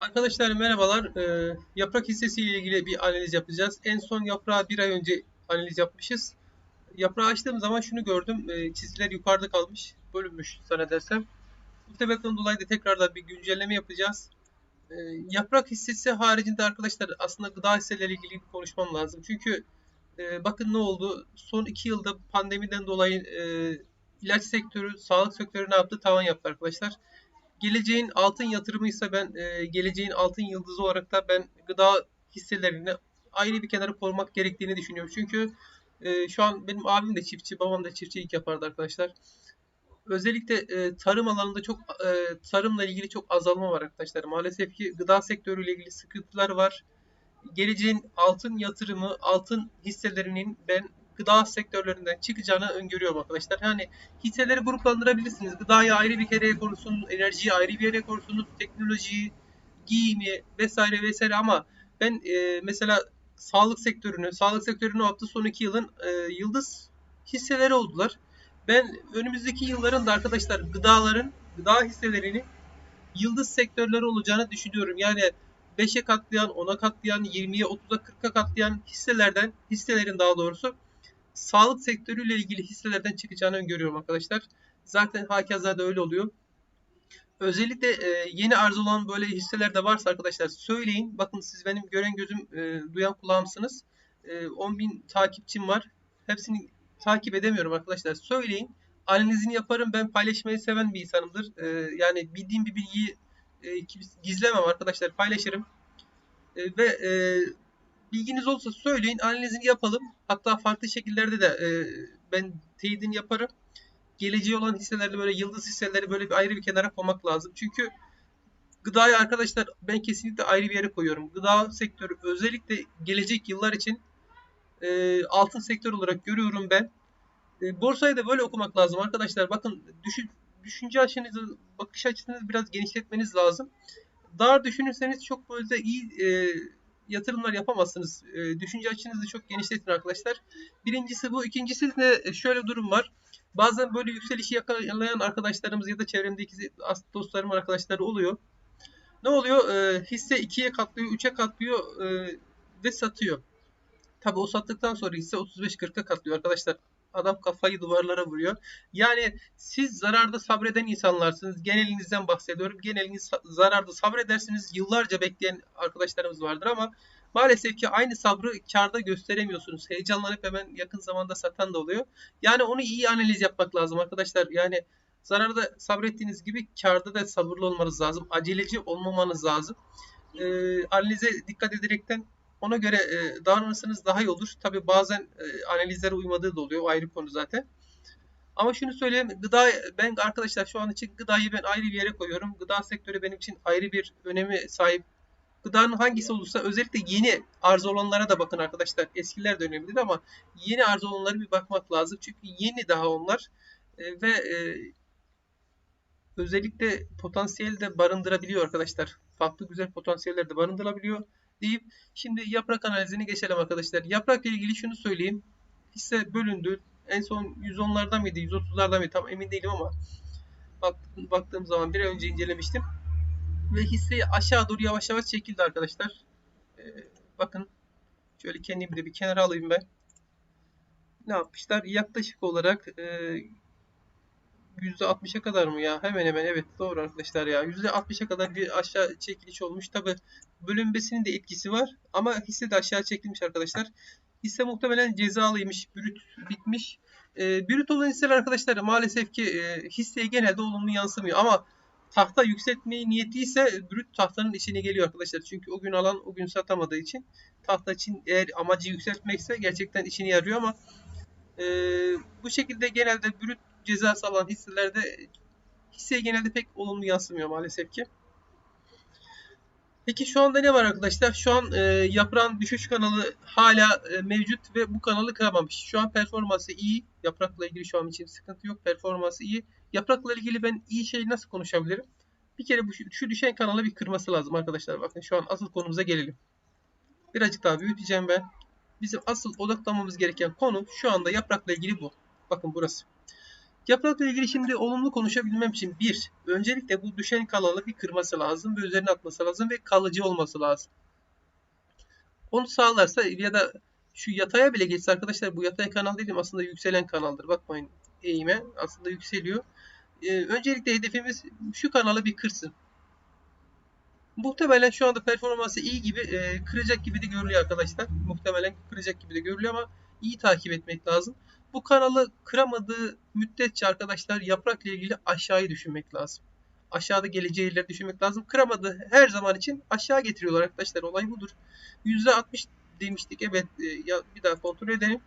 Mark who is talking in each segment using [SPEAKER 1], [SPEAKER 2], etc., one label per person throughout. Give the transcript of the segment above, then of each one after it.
[SPEAKER 1] Arkadaşlar merhabalar. Ee, yaprak hissesi ile ilgili bir analiz yapacağız. En son yaprağı bir ay önce analiz yapmışız. Yaprağı açtığım zaman şunu gördüm. Ee, çizgiler yukarıda kalmış. Bölünmüş zannedersem. Bu sebepten dolayı da tekrardan bir güncelleme yapacağız. Ee, yaprak hissesi haricinde arkadaşlar aslında gıda hisseleri ilgili bir konuşmam lazım. Çünkü e, bakın ne oldu? Son iki yılda pandemiden dolayı e, ilaç sektörü, sağlık sektörü ne yaptı? Tavan yaptı arkadaşlar geleceğin altın yatırımıysa ben e, geleceğin altın yıldızı olarak da ben gıda hisselerini ayrı bir kenara koymak gerektiğini düşünüyorum. Çünkü e, şu an benim abim de çiftçi, babam da çiftçilik yapardı arkadaşlar. Özellikle e, tarım alanında çok e, tarımla ilgili çok azalma var arkadaşlar. Maalesef ki gıda sektörüyle ilgili sıkıntılar var. Geleceğin altın yatırımı, altın hisselerinin ben gıda sektörlerinden çıkacağını öngörüyorum arkadaşlar. Yani hisseleri gruplandırabilirsiniz. Gıdayı ayrı bir kere korusunuz, enerjiyi ayrı bir yere korusunuz, teknolojiyi, giyimi vesaire vesaire ama ben e, mesela sağlık sektörünü, sağlık sektörünü yaptı son iki yılın e, yıldız hisseleri oldular. Ben önümüzdeki yılların da arkadaşlar gıdaların, gıda hisselerini yıldız sektörleri olacağını düşünüyorum. Yani 5'e katlayan, 10'a katlayan, 20'ye, 30'a, 40'a katlayan hisselerden, hisselerin daha doğrusu sağlık sektörüyle ilgili hisselerden çıkacağını öngörüyorum arkadaşlar. Zaten hakeza da öyle oluyor. Özellikle e, yeni arz olan böyle hisseler de varsa arkadaşlar söyleyin. Bakın siz benim gören gözüm, e, duyan kulağımsınız. E, 10.000 takipçim var. Hepsini takip edemiyorum arkadaşlar. Söyleyin. Analizini yaparım. Ben paylaşmayı seven bir insanımdır. E, yani bildiğim bir bilgiyi e, gizlemem arkadaşlar. Paylaşırım. E, ve e, bilginiz olsa söyleyin analizini yapalım. Hatta farklı şekillerde de e, ben teyidini yaparım. Geleceği olan hisseleri böyle yıldız hisseleri böyle bir ayrı bir kenara koymak lazım. Çünkü gıdayı arkadaşlar ben kesinlikle ayrı bir yere koyuyorum. Gıda sektörü özellikle gelecek yıllar için e, altın sektör olarak görüyorum ben. E, borsayı da böyle okumak lazım arkadaşlar. Bakın düşün, düşünce açınızı, bakış açınızı biraz genişletmeniz lazım. Dar düşünürseniz çok böyle iyi e, yatırımlar yapamazsınız. E, düşünce açınızı çok genişletin arkadaşlar. Birincisi bu. İkincisi de şöyle durum var. Bazen böyle yükselişi yakalayan arkadaşlarımız ya da çevremdeki dostlarım arkadaşları oluyor. Ne oluyor? E, hisse 2'ye katlıyor, 3'e katlıyor e, ve satıyor. Tabi o sattıktan sonra hisse 35-40'a katlıyor arkadaşlar. Adam kafayı duvarlara vuruyor. Yani siz zararda sabreden insanlarsınız. Genelinizden bahsediyorum. Geneliniz zararda sabredersiniz. Yıllarca bekleyen arkadaşlarımız vardır ama maalesef ki aynı sabrı karda gösteremiyorsunuz. Heyecanlanıp hemen yakın zamanda satan da oluyor. Yani onu iyi analiz yapmak lazım arkadaşlar. Yani zararda sabrettiğiniz gibi karda da sabırlı olmanız lazım. Aceleci olmamanız lazım. Ee, analize dikkat ederekten ona göre e, davranırsanız daha iyi olur. Tabi bazen e, analizlere uymadığı da oluyor. O ayrı konu zaten. Ama şunu söyleyeyim. Gıda ben arkadaşlar şu an için gıdayı ben ayrı bir yere koyuyorum. Gıda sektörü benim için ayrı bir önemi sahip. Gıdanın hangisi olursa özellikle yeni arz olanlara da bakın arkadaşlar. Eskiler de önemlidir ama yeni arz olanlara bir bakmak lazım. Çünkü yeni daha onlar. E, ve e, özellikle potansiyel de barındırabiliyor arkadaşlar. Farklı güzel potansiyeller de barındırabiliyor deyip şimdi yaprak analizine geçelim arkadaşlar. Yaprakla ilgili şunu söyleyeyim. Hisse bölündü. En son 110'lardan mıydı? 130'lardan mıydı? Tam emin değilim ama bak, baktığım zaman bir önce incelemiştim. Ve hisse aşağı doğru yavaş yavaş çekildi arkadaşlar. Ee, bakın şöyle kendimi de bir kenara alayım ben. Ne yapmışlar? Yaklaşık olarak e, %60'a kadar mı ya? Hemen hemen evet doğru arkadaşlar ya. %60'a kadar bir aşağı çekiliş olmuş. Tabi bölünmesinin de etkisi var. Ama hisse de aşağı çekilmiş arkadaşlar. Hisse muhtemelen cezalıymış. Brüt bitmiş. E, brüt olan hisseler arkadaşlar maalesef ki e, hisseye genelde olumlu yansımıyor. Ama tahta yükseltmeyi niyetliyse brüt tahtanın içine geliyor arkadaşlar. Çünkü o gün alan o gün satamadığı için tahta için eğer amacı yükseltmekse gerçekten işine yarıyor ama e, bu şekilde genelde brüt cezası alan hisselerde hisseye genelde pek olumlu yansımıyor maalesef ki. Peki şu anda ne var arkadaşlar? Şu an e, yaprağın düşüş kanalı hala e, mevcut ve bu kanalı kıramamış. Şu an performansı iyi. Yaprakla ilgili şu an için sıkıntı yok. Performansı iyi. Yaprakla ilgili ben iyi şey nasıl konuşabilirim? Bir kere bu şu düşen kanalı bir kırması lazım arkadaşlar. Bakın şu an asıl konumuza gelelim. Birazcık daha büyüteceğim ben. Bizim asıl odaklanmamız gereken konu şu anda yaprakla ilgili bu. Bakın burası. Yaprakla ilgili şimdi olumlu konuşabilmem için bir, öncelikle bu düşen kanalı bir kırması lazım ve üzerine atması lazım ve kalıcı olması lazım. Onu sağlarsa ya da şu yataya bile geçse arkadaşlar bu yatay kanal dedim aslında yükselen kanaldır. Bakmayın eğime aslında yükseliyor. Ee, öncelikle hedefimiz şu kanalı bir kırsın. Muhtemelen şu anda performansı iyi gibi e, kıracak gibi de görülüyor arkadaşlar. Muhtemelen kıracak gibi de görülüyor ama iyi takip etmek lazım. Bu kanalı kıramadığı müddetçe arkadaşlar yaprakla ilgili aşağıyı düşünmek lazım. Aşağıda geleceği yerleri düşünmek lazım. Kıramadığı her zaman için aşağı getiriyorlar arkadaşlar. Olay budur. %60 demiştik. Evet e, ya bir daha kontrol edelim.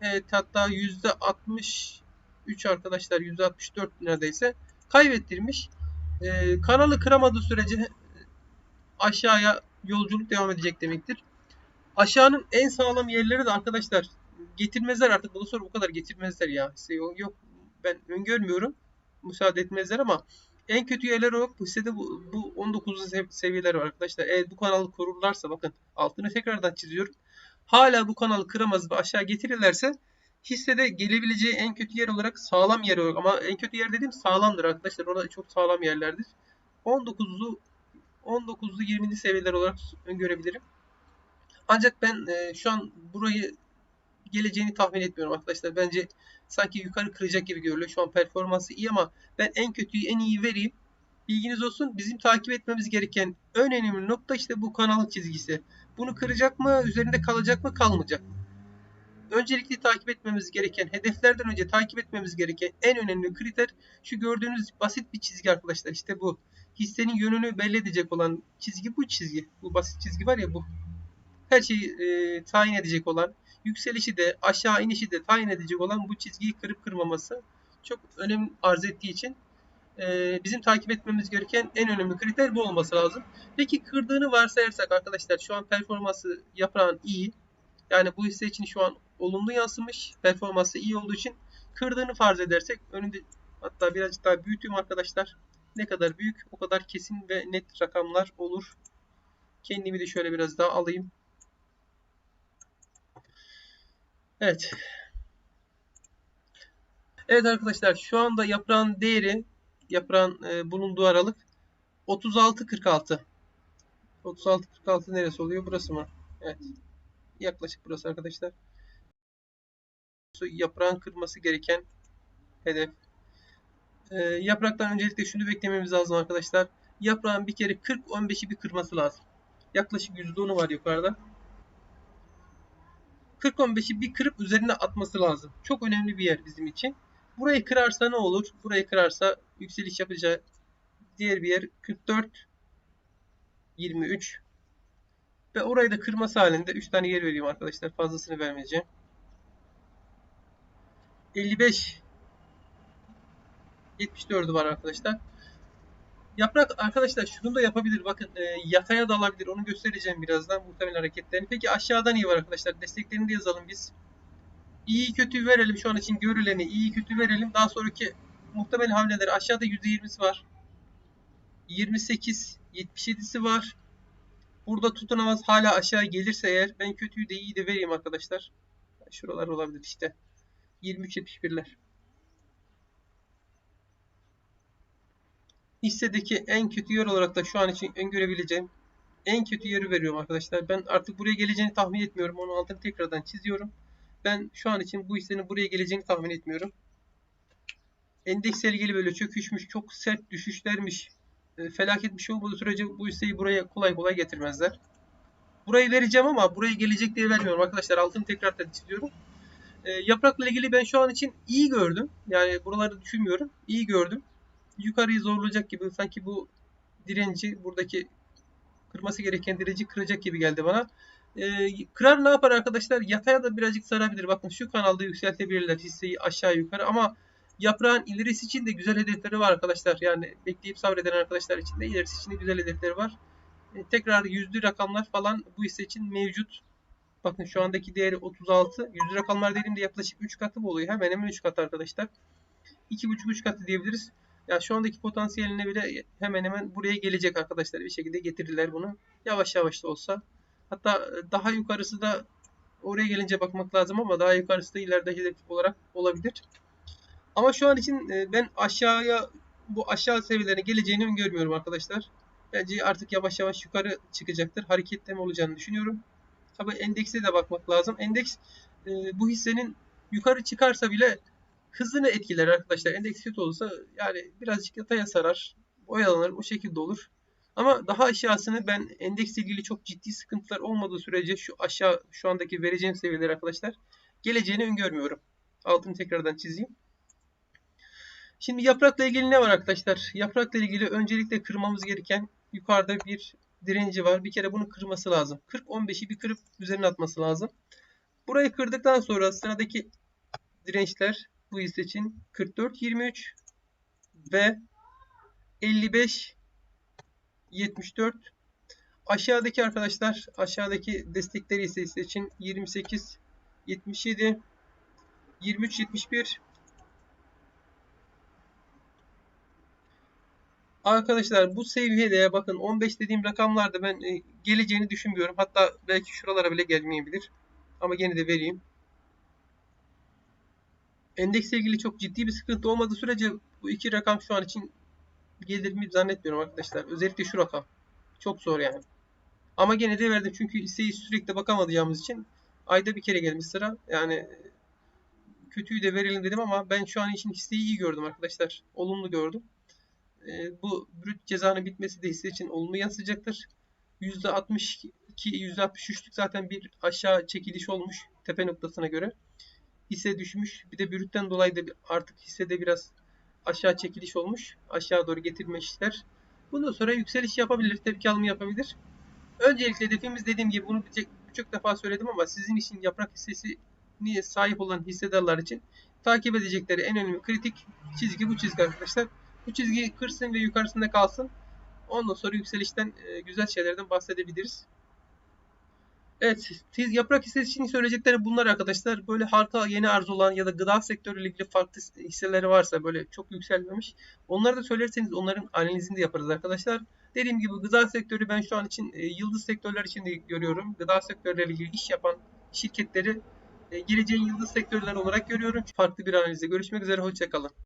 [SPEAKER 1] Evet hatta %63 arkadaşlar %64 neredeyse kaybettirmiş. Ee, kanalı kıramadığı sürece aşağıya yolculuk devam edecek demektir. Aşağının en sağlam yerleri de arkadaşlar getirmezler artık bundan sonra bu kadar getirmezler ya. İşte yok, ben öngörmüyorum. Müsaade etmezler ama en kötü yerler o. Bu hissede bu, bu 19 seviyeler var arkadaşlar. Eğer bu kanalı korurlarsa bakın altını tekrardan çiziyorum. Hala bu kanalı kıramaz ve aşağı getirirlerse hissede gelebileceği en kötü yer olarak sağlam yer olarak ama en kötü yer dediğim sağlamdır arkadaşlar. Orada çok sağlam yerlerdir. 19'lu 19'lu 20'li seviyeler olarak öngörebilirim. Ancak ben e, şu an burayı geleceğini tahmin etmiyorum arkadaşlar. Bence sanki yukarı kıracak gibi görülüyor. Şu an performansı iyi ama ben en kötüyü en iyi vereyim. Bilginiz olsun. Bizim takip etmemiz gereken en önemli nokta işte bu kanalın çizgisi. Bunu kıracak mı? Üzerinde kalacak mı? Kalmayacak. Öncelikli takip etmemiz gereken, hedeflerden önce takip etmemiz gereken en önemli kriter şu gördüğünüz basit bir çizgi arkadaşlar. İşte bu. Hissenin yönünü belli edecek olan çizgi bu çizgi. Bu basit çizgi var ya bu. Her şeyi e, tayin edecek olan, yükselişi de aşağı inişi de tayin edecek olan bu çizgiyi kırıp kırmaması çok önem arz ettiği için e, bizim takip etmemiz gereken en önemli kriter bu olması lazım. Peki kırdığını varsayarsak arkadaşlar şu an performansı yaprağın iyi. Yani bu hisse için şu an olumlu yansımış. Performansı iyi olduğu için kırdığını farz edersek önünde hatta birazcık daha büyüteyim arkadaşlar. Ne kadar büyük o kadar kesin ve net rakamlar olur. Kendimi de şöyle biraz daha alayım. Evet. Evet arkadaşlar şu anda yaprağın değeri yaprağın e, bulunduğu aralık 36-46. 36-46 neresi oluyor? Burası mı? Evet. Yaklaşık burası arkadaşlar. Yaprağın kırması gereken hedef. E, yapraktan öncelikle şunu beklememiz lazım arkadaşlar. Yaprağın bir kere 40-15'i bir kırması lazım. Yaklaşık %10'u var yukarıda. 40-15'i bir kırıp üzerine atması lazım. Çok önemli bir yer bizim için. Burayı kırarsa ne olur? Burayı kırarsa yükseliş yapacağı diğer bir yer 44 23 ve orayı da kırması halinde 3 tane yer vereyim arkadaşlar. Fazlasını vermeyeceğim. 55 74'ü var arkadaşlar. Yaprak arkadaşlar şunu da yapabilir. Bakın e, yataya da alabilir. Onu göstereceğim birazdan muhtemel hareketlerini. Peki aşağıdan iyi var arkadaşlar. Desteklerini de yazalım biz. İyi kötü verelim şu an için görüleni. iyi kötü verelim. Daha sonraki muhtemel hamleleri aşağıda %20'si var. 28 77'si var. Burada tutunamaz hala aşağı gelirse eğer ben kötüyü de iyi de vereyim arkadaşlar. Şuralar olabilir işte. 23.71'ler. Hissedeki en kötü yer olarak da şu an için öngörebileceğim en kötü yeri veriyorum arkadaşlar. Ben artık buraya geleceğini tahmin etmiyorum. Onun altını tekrardan çiziyorum. Ben şu an için bu hissenin buraya geleceğini tahmin etmiyorum. Endeksle ilgili böyle çöküşmüş, çok sert düşüşlermiş, e, felaket bir şey olmadığı sürece bu hisseyi buraya kolay kolay getirmezler. Burayı vereceğim ama buraya gelecek diye vermiyorum arkadaşlar. Altını tekrardan çiziyorum. E, yaprakla ilgili ben şu an için iyi gördüm. Yani buraları düşünmüyorum. İyi gördüm yukarıyı zorlayacak gibi sanki bu direnci buradaki kırması gereken direnci kıracak gibi geldi bana. Ee, kırar ne yapar arkadaşlar? Yataya da birazcık sarabilir. Bakın şu kanalda yükseltebilirler hisseyi aşağı yukarı ama yaprağın ilerisi için de güzel hedefleri var arkadaşlar. Yani bekleyip sabreden arkadaşlar için de ilerisi için de güzel hedefleri var. Ee, tekrar yüzlü rakamlar falan bu hisse için mevcut. Bakın şu andaki değeri 36. Yüzlü rakamlar dediğimde yaklaşık 3 katı mı oluyor? Hemen hemen 3 katı arkadaşlar. 2,5-3 katı diyebiliriz. Ya şu andaki potansiyeline bile hemen hemen buraya gelecek arkadaşlar. Bir şekilde getirdiler bunu. Yavaş yavaş da olsa. Hatta daha yukarısı da oraya gelince bakmak lazım ama daha yukarısı da ileride hedef olarak olabilir. Ama şu an için e, ben aşağıya bu aşağı seviyelerine geleceğini öngörmüyorum arkadaşlar. Bence artık yavaş yavaş yukarı çıkacaktır. Hareketleme olacağını düşünüyorum. Tabii endekse de bakmak lazım. Endeks e, bu hissenin yukarı çıkarsa bile hızını etkiler arkadaşlar. Endeks kötü olursa yani birazcık yataya sarar. Oyalanır. O şekilde olur. Ama daha aşağısını ben endeksle ilgili çok ciddi sıkıntılar olmadığı sürece şu aşağı şu andaki vereceğim seviyeler arkadaşlar geleceğini öngörmüyorum. Altını tekrardan çizeyim. Şimdi yaprakla ilgili ne var arkadaşlar? Yaprakla ilgili öncelikle kırmamız gereken yukarıda bir direnci var. Bir kere bunu kırması lazım. 40-15'i bir kırıp üzerine atması lazım. Burayı kırdıktan sonra sıradaki dirençler bu hisse için 44-23 ve 55 74 aşağıdaki arkadaşlar aşağıdaki destekleri ise hisse için 28 77 23 71 Arkadaşlar bu seviyede bakın 15 dediğim rakamlarda ben e, geleceğini düşünmüyorum. Hatta belki şuralara bile gelmeyebilir. Ama gene de vereyim. Endeksle ilgili çok ciddi bir sıkıntı olmadığı sürece bu iki rakam şu an için gelir mi zannetmiyorum arkadaşlar. Özellikle şu rakam. Çok zor yani. Ama gene de verdim çünkü hisseyi sürekli bakamadığımız için ayda bir kere gelmiş sıra. Yani kötüyü de verelim dedim ama ben şu an için hisseyi iyi gördüm arkadaşlar. Olumlu gördüm. E, bu brüt cezanın bitmesi de hisse için olumlu yansıyacaktır. %62, %63'lük zaten bir aşağı çekiliş olmuş tepe noktasına göre. Hisse düşmüş. Bir de brütten dolayı da artık hissede biraz aşağı çekiliş olmuş. Aşağı doğru getirme işler. Bundan sonra yükseliş yapabilir, tepki alımı yapabilir. Öncelikle hedefimiz dediğim gibi bunu birçok defa söyledim ama sizin için yaprak hissesi niye sahip olan hissedarlar için takip edecekleri en önemli kritik çizgi bu çizgi arkadaşlar. Bu çizgiyi kırsın ve yukarısında kalsın. Ondan sonra yükselişten e, güzel şeylerden bahsedebiliriz. Evet, yaprak hissesi için söyleyecekleri bunlar arkadaşlar. Böyle halka yeni arz olan ya da gıda sektörüyle ilgili farklı hisseleri varsa böyle çok yükselmemiş. Onları da söylerseniz onların analizini de yaparız arkadaşlar. Dediğim gibi gıda sektörü ben şu an için e, yıldız sektörler için de görüyorum. Gıda sektörleriyle ilgili iş yapan şirketleri e, geleceğin yıldız sektörler olarak görüyorum. Farklı bir analizde görüşmek üzere. Hoşçakalın.